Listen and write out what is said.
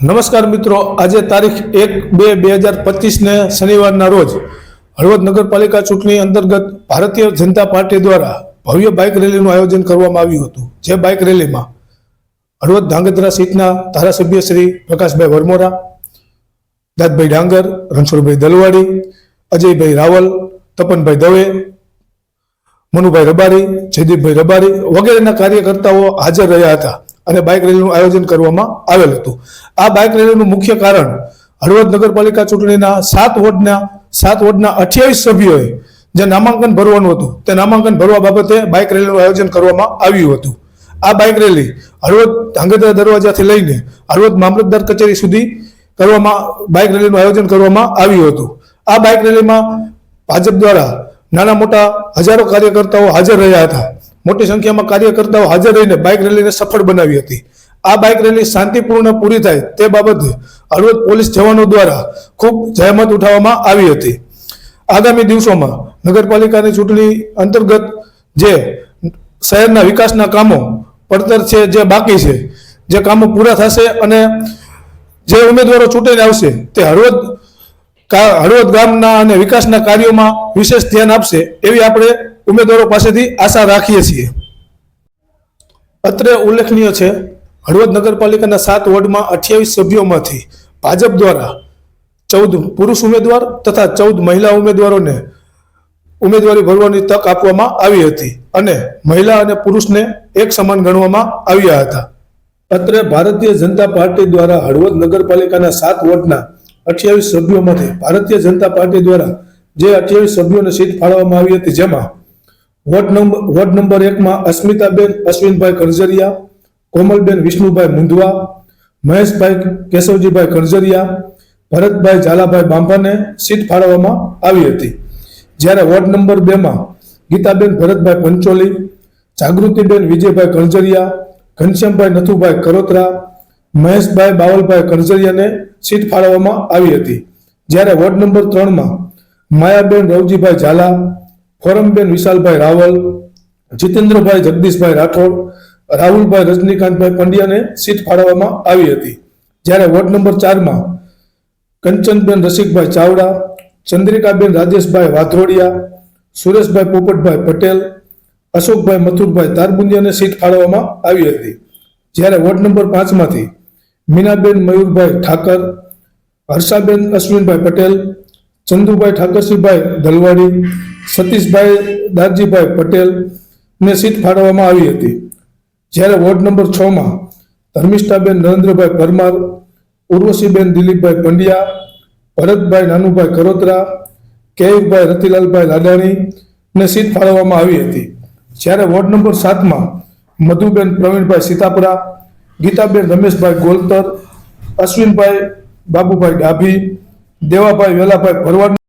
નમસ્કાર મિત્રો, આજે તારીખ એક બે બે હજાર પચીસને શનિવારના રોજ હળવદ નગરપાલિકા ચૂંટણી અંતર્ગત ભારતીય જનતા પાર્ટી દ્વારા ભવ્ય બાઇક રેલીનું આયોજન કરવામાં આવ્યું હતું. જે બાઇક રેલીમાં હળવદ ધાંગધ્રા સીટના ધારાસભ્ય શ્રી પ્રકાશભાઈ વરમોરા, દાદભાઈ ડાંગર, રણછોડભાઈ દલવાડી, અજયભાઈ રાવલ, તપનભાઈ દવે, મનુભાઈ રબારી, જયદીપભાઈ રબારી વગેરેના કાર્યકર્તાઓ હાજર રહ્યા હતા. અને બાઇક રેલીનું આયોજન કરવામાં આવેલ હતું. આ બાઇક રેલીનું મુખ્ય કારણ હળવદ નગરપાલિકા ચૂંટણીના સાત વોર્ડના સાત વોર્ડના અઠ્યાવીસ સભ્યોએ જે નામાંકન ભરવાનું હતું, તે નામાંકન ભરવા બાબતે બાઇક રેલીનું આયોજન કરવામાં આવ્યું હતું. આ બાઇક રેલી હળવદ ધાંગધ્રા દરવાજાથી લઈને હળવદ મામલતદાર કચેરી સુધી કરવામાં બાઇક રેલીનું આયોજન કરવામાં આવ્યું હતું. આ બાઇક રેલીમાં ભાજપ દ્વારા નાના મોટા હજારો કાર્યકર્તાઓ હાજર રહ્યા હતા. મોટી સંખ્યામાં કાર્યકર્તાઓ હાજર રહીને બાઇક રેલીને સફળ બનાવી હતી. આ બાઇક રેલી શાંતિપૂર્ણ પૂરી થાય તે બાબતે હળવદ પોલીસ જવાનો દ્વારા ખૂબ જહેમત ઉઠાવવામાં આવી હતી. આગામી દિવસોમાં નગરપાલિકાની ચૂંટણી અંતર્ગત જે શહેરના વિકાસના કામો પડતર છે જે બાકી છે, જે કામો પૂરા થશે અને જે ઉમેદવારો ચૂંટાઈને આવશે તે હળવદ હળવદ ગામના અને વિકાસના કાર્યોમાં વિશેષ ધ્યાન આપશે એવી આપણે ઉમેદવારો પાસેથી આશા રાખીએ છીએ. અત્રે ઉલ્લેખનીય છે, હળવદ નગરપાલિકાના સાત વોર્ડમાં અઠ્યાવીસ સભ્યોમાંથી ભાજપ દ્વારા ચૌદ પુરુષ ઉમેદવાર તથા ચૌદ મહિલા ઉમેદવારોને ઉમેદવારી ભરવાની તક આપવામાં આવી હતી અને મહિલા અને પુરુષને એક સમાન ગણવામાં આવ્યા હતા. અત્રે ભારતીય જનતા પાર્ટી દ્વારા હળવદ નગરપાલિકાના સાત વોર્ડના અઠ્યાવીસ સભ્યોમાંથી ભારતીય જનતા પાર્ટી દ્વારા જે અઠ્યાવીસ સભ્યોને સીટ ફાળવવામાં આવી હતી, જેમાં વોર્ડ નંબર વોર્ડ નંબર એકમાં અસ્મિતાબેન, અશ્વિનભાઈ કણઝરિયા કોમલબેન, વિષ્ણુભાઈ મુંધવા, મહેશભાઈ કેશવજીભાઈ કણઝરિયા ભરતભાઈ ઝાલાભાઈ બાંભાને સીટ ફાળવવામાં આવી હતી. જ્યારે વોર્ડ નંબર બેમાં ગીતાબેન, ભરતભાઈ પંચોલી, જાગૃતિબેન, વિજયભાઈ કણઝરિયા ઘનશ્યામભાઈ નથુભાઈ કરોત્રા, મહેશભાઈ બાવલભાઈ કણઝરિયાને સીટ ફાળવવામાં આવી હતી. જ્યારે વોર્ડ નંબર ત્રણમાં માયાબેન, રવજીભાઈ ઝાલા ફોરમબેન વિશાલભાઈ રાવલ, જીતેન્દ્રભાઈ જગદીશભાઈ રાઠોડ, રાહુલભાઈ રજનીકાંતભાઈ પંડ્યાને સીટ ફાળવવામાં આવી હતી. જ્યારે વોર્ડ નંબર ચારમાં કંચનબેન રસિકભાઈ ચાવડા, ચંદ્રિકાબેન રાજેશભાઈ વાધોડિયા સુરેશભાઈ પોપટભાઈ પટેલ, અશોકભાઈ મથુરભાઈ તારબુંદિયાને સીટ ફાળવવામાં આવી હતી. જ્યારે વોર્ડ નંબર પાંચમાંથી મીનાબેન મયુરભાઈ ઠાકર, હર્ષાબેન અશ્વિનભાઈ પટેલ, ચંદુભાઈ ઠાકરસિંહભાઈ દલવાડી સતીશભાઈ દારજીભાઈ પટેલ ને સીટ ફાળવવામાં આવી હતી. જ્યારે વોર્ડ નંબર છ માં ધર્મિષ્ઠાબેન નરેન્દ્રભાઈ પરમાર, ઉર્વશીબેન દિલીપભાઈ પંડ્યા, ભરતભાઈ નાનુભાઈ કરોત્રા કેયુભાઈ રતિલાલભાઈ લાડાણી ને સીટ ફાળવવામાં આવી હતી. જ્યારે વોર્ડ નંબર સાતમાં મધુબેન પ્રવીણભાઈ સીતાપરા, ગીતાબેન રમેશભાઈ ગોલતર, અશ્વિનભાઈ બાબુભાઈ ડાભી, દેવાભાઈ વેલાભાઈ ભરવાડ